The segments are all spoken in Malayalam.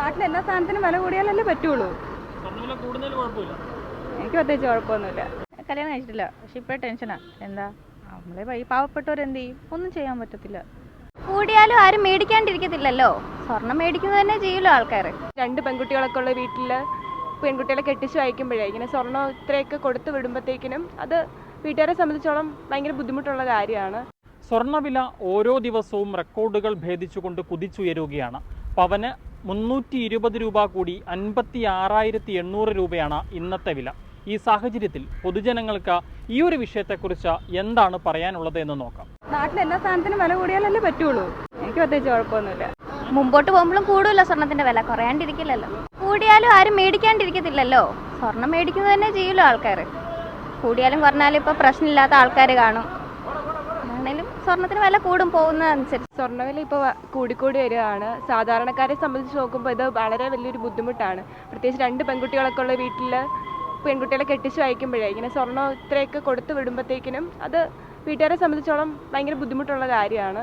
നാട്ടിൽ എല്ലാ സാധനത്തിനും വില കൂടിയാലല്ലേ പറ്റുള്ളൂ. എനിക്ക് പ്രത്യേകിച്ച് കുഴപ്പമൊന്നുമില്ല. കല്യാണം കഴിച്ചിട്ടില്ല. പക്ഷെ ഇപ്പൊ ടെൻഷനാ. എന്താ? നമ്മളെ വഴി പാവപ്പെട്ടവരെന്ത് ചെയ്യും? ഒന്നും ചെയ്യാൻ പറ്റത്തില്ല. കൂടിയാലും ആരും മേടിക്കാണ്ടിരിക്കത്തില്ലല്ലോ. സ്വർണം മേടിക്കുന്നത് തന്നെ ചെയ്യുമല്ലോ ആൾക്കാർ രണ്ട് പെൺകുട്ടികളൊക്കെ ഉള്ള വീട്ടിൽ പെൺകുട്ടികളെ കെട്ടിച്ച് അയക്കുമ്പോഴേ ഇങ്ങനെ സ്വർണം ഇത്രയൊക്കെ കൊടുത്തു വിടുമ്പോഴത്തേക്കിനും അത് വീട്ടുകാരെ സംബന്ധിച്ചോളം ഭയങ്കര ബുദ്ധിമുട്ടുള്ള കാര്യമാണ്. സ്വർണവില ഓരോ ദിവസവും റെക്കോർഡുകൾ ഭേദിച്ചുകൊണ്ട് കുതിച്ചുയരുകയാണ്. പവന് മുന്നൂറ്റി ഇരുപത് രൂപ കൂടി അൻപത്തി ആറായിരത്തി എണ്ണൂറ് രൂപയാണ് ഇന്നത്തെ വില. ഈ സാഹചര്യത്തിൽ പൊതുജനങ്ങൾക്ക് ഈ ഒരു വിഷയത്തെക്കുറിച്ച് എന്താണ് പറയാനുള്ളത് എന്ന് നോക്കാം. നാട്ടിൽ എല്ലാ സാധനത്തിനും വില കൂടിയാലല്ലേ പറ്റുള്ളൂ. എനിക്ക് പ്രത്യേകിച്ച് കുഴപ്പമൊന്നുമില്ല. മുമ്പോട്ട് പോകുമ്പോഴും കൂടുമല്ലോ സ്വർണത്തിന്റെ വില. കുറയാണ്ടിരിക്കില്ലല്ലോ. കൂടിയാലും ആരും മേടിക്കാണ്ടിരിക്കത്തില്ലല്ലോ. സ്വർണം മേടിക്കുന്നത് തന്നെ ചെയ്യുമല്ലോ ആൾക്കാർ കൂടിയാലും കുറഞ്ഞാലും ഇപ്പൊ പ്രശ്നമില്ലാത്ത ആൾക്കാർ കാണും. സ്വർണത്തിന് വില കൂടും പോകുന്നതനുസരിച്ച് സ്വർണവില ഇപ്പോൾ കൂടിക്കൂടി വരികയാണ്. സാധാരണക്കാരെ സംബന്ധിച്ച് നോക്കുമ്പോൾ ഇത് വളരെ വലിയൊരു ബുദ്ധിമുട്ടാണ്. പ്രത്യേകിച്ച് രണ്ട് പെൺകുട്ടികളൊക്കെ ഉള്ള വീട്ടിൽ പെൺകുട്ടികളെ കെട്ടിച്ച് അയക്കുമ്പോഴേ ഇങ്ങനെ സ്വർണം ഇത്രയൊക്കെ കൊടുത്തു വിടുമ്പോഴത്തേക്കിനും അത് വീട്ടുകാരെ സംബന്ധിച്ചോളം ഭയങ്കര ബുദ്ധിമുട്ടുള്ള കാര്യമാണ്.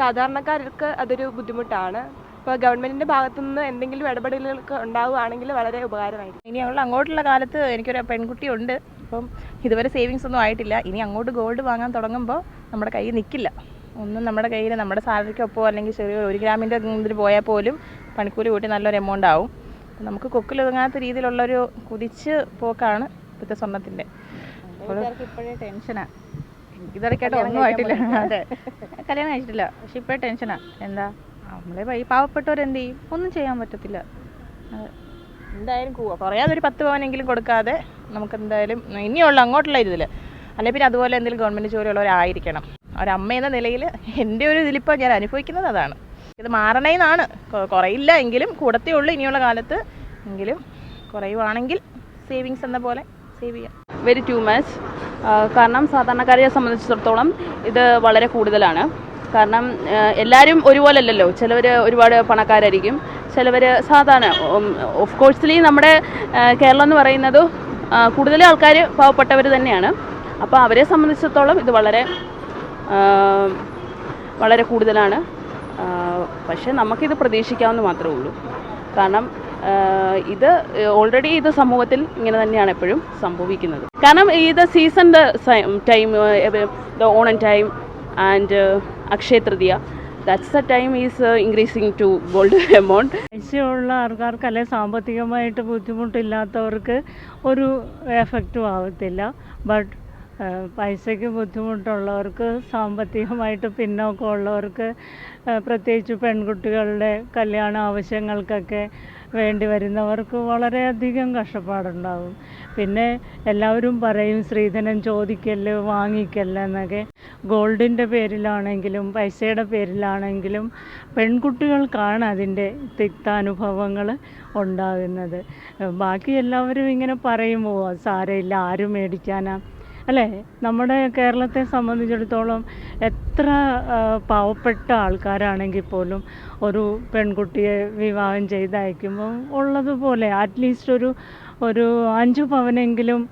സാധാരണക്കാർക്ക് അതൊരു ബുദ്ധിമുട്ടാണ്. ഇപ്പോൾ ഗവൺമെന്റിന്റെ ഭാഗത്തുനിന്ന് എന്തെങ്കിലും ഇടപെടലുകൾ ഉണ്ടാവുകയാണെങ്കിൽ വളരെ ഉപകാരമായിരിക്കും. ഇനി അവൾ അങ്ങോട്ടുള്ള കാലത്ത് എനിക്കൊരു പെൺകുട്ടി ഉണ്ട് അപ്പം ഇതുവരെ സേവിങ്സ് ഒന്നും ആയിട്ടില്ല. ഇനി അങ്ങോട്ട് ഗോൾഡ് വാങ്ങാൻ തുടങ്ങുമ്പോൾ നമ്മുടെ കയ്യിൽ നിൽക്കില്ല ഒന്നും നമ്മുടെ കയ്യിൽ നമ്മുടെ സാലറിക്കൊപ്പോ അല്ലെങ്കിൽ ചെറിയ ഒരു ഗ്രാമിന്റെ ഇതിൽ പോയാൽ പോലും പണിക്കൂലി കൂട്ടി നല്ലൊരു എമൗണ്ട് ആവും. അപ്പം നമുക്ക് കൊക്കിലൊതുങ്ങാത്ത രീതിയിലുള്ളൊരു കുതിച്ച് പോക്കാണ് ഇപ്പോഴത്തെ സ്വർണത്തിന്റെ ഇപ്പോഴേ ഒന്നും ആയിട്ടില്ല. അതെ. കല്യാണം കഴിച്ചിട്ടില്ല. പക്ഷെ ഇപ്പോഴേ ടെൻഷനാ എന്താ? നമ്മളെ പാവപ്പെട്ടവരെന്ത് ചെയ്യും? ഒന്നും ചെയ്യാൻ പറ്റത്തില്ല. അതെ. എന്തായാലും കുറയാതെ ഒരു പത്ത് പവനെങ്കിലും കൊടുക്കാതെ നമുക്ക് എന്തായാലും ഇനിയുള്ള അങ്ങോട്ടുള്ള ഇതിൽ അല്ലെങ്കിൽ പിന്നെ അതുപോലെ എന്തെങ്കിലും ഗവൺമെന്റ് ജോലിയുള്ളവരായിരിക്കണം. ഒരമ്മ എന്ന നിലയിൽ എന്റെ ഒരു ഇതിലിപ്പോൾ ഞാൻ അനുഭവിക്കുന്നത് അതാണ്. ഇത് മാറണേന്നാണ്. കുറയില്ല എങ്കിലും കൂടത്തേ ഉള്ളൂ ഇനിയുള്ള കാലത്ത്. എങ്കിലും കുറയുവാണെങ്കിൽ സേവിങ്സ് എന്ന പോലെ സേവ് ചെയ്യാം. വെരി ടു മച്ച് കാരണം സാധാരണക്കാരെ സംബന്ധിച്ചിടത്തോളം ഇത് വളരെ കൂടുതലാണ്. കാരണം എല്ലാവരും ഒരുപോലെ അല്ലല്ലോ ചിലവർ ഒരുപാട് പണക്കാരായിരിക്കും. ചിലവർ സാധാരണ ഓഫ് കോഴ്സ്ലി നമ്മുടെ കേരളം എന്ന് പറയുന്നത് കൂടുതൽ ആൾക്കാർ പാവപ്പെട്ടവർ തന്നെയാണ്. അപ്പോൾ അവരെ സംബന്ധിച്ചിടത്തോളം ഇത് വളരെ വളരെ കൂടുതലാണ്. പക്ഷേ നമുക്കിത് പ്രതീക്ഷിക്കാവുന്ന മാത്രമേ ഉള്ളൂ. കാരണം ഇത് ഓൾറെഡി ഇത് സമൂഹത്തിൽ ഇങ്ങനെ തന്നെയാണ് എപ്പോഴും സംഭവിക്കുന്നത്. കാരണം ഇത് season time the Onam time and Akshaya Tritiya that's the time is increasing to gold amount പൈസയുള്ള ആൾക്കാർക്ക് അല്ലെ സാമ്പത്തികമായിട്ട് ബുദ്ധിമുട്ടില്ലാത്തവർക്ക് ഒരു എഫക്റ്റും ആവത്തില്ല. ബട്ട് പൈസയ്ക്ക് ബുദ്ധിമുട്ടുള്ളവർക്ക് സാമ്പത്തികമായിട്ട് പിന്നോക്കമുള്ളവർക്ക് പ്രത്യേകിച്ച് പെൺകുട്ടികളുടെ കല്യാണ ആവശ്യങ്ങൾക്കൊക്കെ വേണ്ടി വരുന്നവർക്ക് വളരെയധികം കഷ്ടപ്പാടുണ്ടാകും പിന്നെ എല്ലാവരും പറയും സ്ത്രീധനം ചോദിക്കല്ല് വാങ്ങിക്കല്ല് എന്നൊക്കെ. ഗോൾഡിന്റെ പേരിലാണെങ്കിലും പൈസയുടെ പേരിലാണെങ്കിലും പെൺകുട്ടികൾക്കാണ് അതിന്റെ തിക്താനുഭവങ്ങൾ ഉണ്ടാകുന്നത്. ബാക്കി എല്ലാവരും ഇങ്ങനെ പറയുമ്പോൾ സാരമില്ല ആരും മേടിക്കാനാ. അല്ലേ? നമ്മുടെ കേരളത്തെ സംബന്ധിച്ചിടത്തോളം എത്ര പാവപ്പെട്ട ആൾക്കാരാണെങ്കിൽ പോലും ഒരു പെൺകുട്ടിയെ വിവാഹം ചെയ്തയക്കുമ്പോൾ ഉള്ളതുപോലെ അറ്റ്ലീസ്റ്റ് ഒരു ഒരു അഞ്ച് പവനെങ്കിലും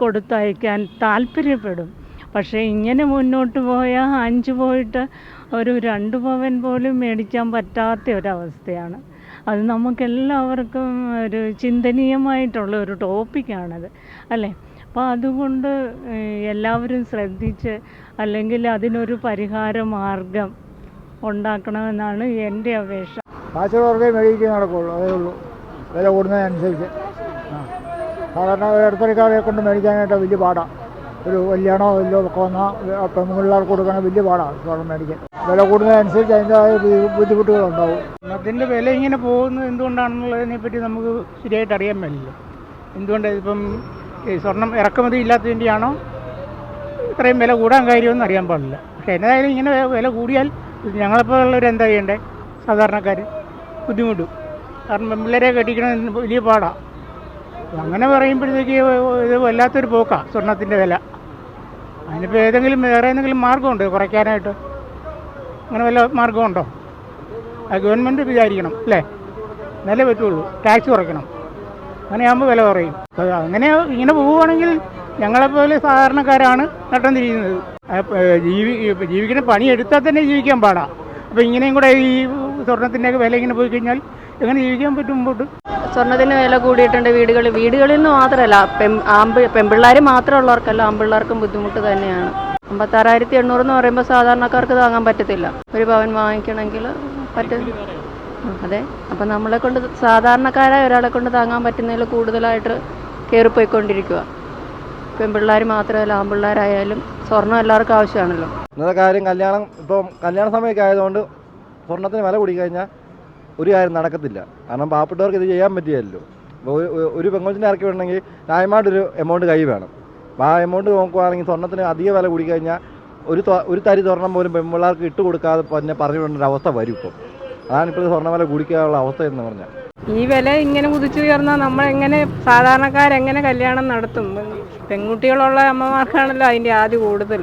കൊടുത്തയക്കാൻ താല്പര്യപ്പെടും. പക്ഷേ ഇങ്ങനെ മുന്നോട്ട് പോയാൽ അഞ്ച് പോയിട്ട് ഒരു രണ്ട് പവൻ പോലും മേടിക്കാൻ പറ്റാത്ത ഒരവസ്ഥയാണ്. അത് നമുക്കെല്ലാവർക്കും ഒരു ചിന്തനീയമായിട്ടുള്ള ഒരു ടോപ്പിക്കാണത് അല്ലേ? അപ്പോൾ അതുകൊണ്ട് എല്ലാവരും ശ്രദ്ധിച്ച് അല്ലെങ്കിൽ അതിനൊരു പരിഹാര മാർഗം ഉണ്ടാക്കണമെന്നാണ് എന്റെ അപേക്ഷ. കാശുള്ളവർക്കേ മേടിക്കാൻ നടക്കുള്ളൂ അതേ ഉള്ളൂ. വില കൂടുന്നതനുസരിച്ച് ആ. സാധാരണ ഇടത്തരക്കാരെ കൊണ്ട് മേടിക്കാനായിട്ട് വലിയ പാടാണ് ഒരു കല്യാണമോ വല്ലതോ ഒക്കെ വന്നാൽ പെൺപിള്ളേർക്ക് കൊടുക്കണ വലിയ പാടാണ് സ്വർണം മേടിക്കാൻ. വില കൂടുന്നതനുസരിച്ച് അതിന്റെതായ ബുദ്ധിമുട്ടുകളുണ്ടാവും. അതിന്റെ വില ഇങ്ങനെ പോകുന്നത് എന്തുകൊണ്ടാണെന്നുള്ളതിനെ പറ്റി നമുക്ക് ശരിയായിട്ട് അറിയാൻ പറ്റില്ല എന്തുകൊണ്ടാണ് ഇപ്പം സ്വർണം ഇറക്കുമതി ഇല്ലാത്തതിന്റെയാണോ ഇത്രയും വില കൂടാൻ കാര്യമൊന്നും അറിയാൻ പാടില്ല. പക്ഷേ എന്തായാലും ഇങ്ങനെ വില കൂടിയാൽ ഞങ്ങളെപ്പോലുള്ളവർ എന്താ ചെയ്യണ്ടേ? സാധാരണക്കാർ ബുദ്ധിമുട്ടും. കാരണം പെൺപിള്ളേരെ കെട്ടിക്കണമെന്ന് വലിയ പാടാണ് അങ്ങനെ പറയുമ്പോഴത്തേക്ക് ഇത് വല്ലാത്തൊരു പോക്കാണ് സ്വർണത്തിന്റെ വില. അതിനിപ്പോൾ ഏതെങ്കിലും വേറെ എന്തെങ്കിലും മാർഗമുണ്ടോ കുറയ്ക്കാനായിട്ട്? അങ്ങനെ വല്ല മാർഗമുണ്ടോ ഗവൺമെന്റ് വിചാരിക്കണം അല്ലേ? എന്നാലേ പറ്റുള്ളൂ. ടാക്സ് കുറയ്ക്കണം. അങ്ങനെയാകുമ്പോൾ വില കുറയും. അങ്ങനെ ഇങ്ങനെ പോവുകയാണെങ്കിൽ ഞങ്ങളെപ്പോലെ സാധാരണക്കാരാണ് നട്ടം തിരിയുന്നത്. ജീവി ജീവിക്കുന്ന പണി എടുത്താൽ തന്നെ ജീവിക്കാൻ പാടാ. അപ്പോൾ ഇങ്ങനെയും കൂടെ ഈ സ്വർണത്തിന്റെയൊക്കെ വില ഇങ്ങനെ പോയി കഴിഞ്ഞാൽ എങ്ങനെ ജീവിക്കാൻ പറ്റും മുമ്പോട്ട്? സ്വർണത്തിന് വില കൂടിയിട്ടുണ്ട് വീടുകളിൽ. വീടുകളിൽ നിന്ന് മാത്രമല്ല പെൺ ആമ്പ് പെൺപിള്ളേർ മാത്രമുള്ളവർക്കല്ല ആൺപിള്ളേർക്കും ബുദ്ധിമുട്ട് തന്നെയാണ്. അമ്പത്താറായിരത്തി എണ്ണൂറ് എന്ന് പറയുമ്പോൾ സാധാരണക്കാർക്ക് താങ്ങാൻ പറ്റത്തില്ല. ഒരു പവൻ വാങ്ങിക്കണമെങ്കിൽ പറ്റും അതെ. അപ്പം നമ്മളെ കൊണ്ട് സാധാരണക്കാരായ ഒരാളെ കൊണ്ട് താങ്ങാൻ പറ്റുന്നതിൽ കൂടുതലായിട്ട് കയറിപ്പോയിക്കൊണ്ടിരിക്കുക പെൺപിള്ളേർ മാത്രമല്ല ആൺപിള്ളേരായാലും സ്വർണം എല്ലാവർക്കും ആവശ്യമാണല്ലോ. ഇന്നത്തെ കാര്യം കല്യാണം ഇപ്പം കല്യാണ സമയമൊക്കെ ആയതുകൊണ്ട് സ്വർണത്തിന് വില കൂടി കഴിഞ്ഞാൽ ഒരു കാര്യം നടക്കത്തില്ല. കാരണം പാവപ്പെട്ടവർക്ക് ഇത് ചെയ്യാൻ പറ്റിയല്ലോ ഒരു- പെങ്കൊച്ചിനെ ഇറക്കി വിടണമെങ്കിൽ ന്യായമായിട്ടൊരു എമൗണ്ട് കൈ വേണം. അപ്പോൾ ആ എമൗണ്ട് നോക്കുവാണെങ്കിൽ സ്വർണത്തിന് അധിക വില കൂടി കഴിഞ്ഞാൽ ഒരു ഒരു തരി സ്വർണം പോലും പെൺപിള്ളേർക്ക് ഇട്ട് കൊടുക്കാതെ തന്നെ പറഞ്ഞു വിടേണ്ട അവസ്ഥ വരും ഇപ്പം. അതാണ് ഇപ്പോൾ സ്വർണ കൂടിക്കാനുള്ള അവസ്ഥ എന്ന് പറഞ്ഞാൽ ഈ വില ഇങ്ങനെ കുതിച്ചുയർന്നാൽ നമ്മൾ എങ്ങനെ സാധാരണക്കാരെങ്ങനെ കല്യാണം നടത്തും? പെൺകുട്ടികളുള്ള അമ്മമാർക്കാണല്ലോ അതിന്റെ ആദ്യ കൂടുതൽ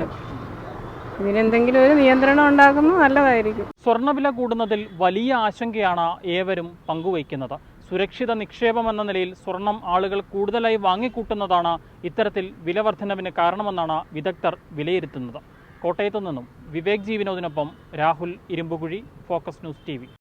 ഇതിനെന്തെങ്കിലും ഒരു നിയന്ത്രണം ഉണ്ടാക്കുന്നത് നല്ലതായിരിക്കും. സ്വർണവില കൂടുന്നതിൽ വലിയ ആശങ്കയാണ് ഏവരും പങ്കുവയ്ക്കുന്നത്. സുരക്ഷിത നിക്ഷേപം എന്ന നിലയിൽ സ്വർണം ആളുകൾ കൂടുതലായി വാങ്ങിക്കൂട്ടുന്നതാണ് ഇത്തരത്തിൽ വില വർധനവിന് കാരണമെന്നാണ് വിദഗ്ധർ വിലയിരുത്തുന്നത്. കോട്ടയത്തു നിന്നും വിവേക് ജി വിനോദിനൊപ്പം Rahul Irumbukuzhi focus news T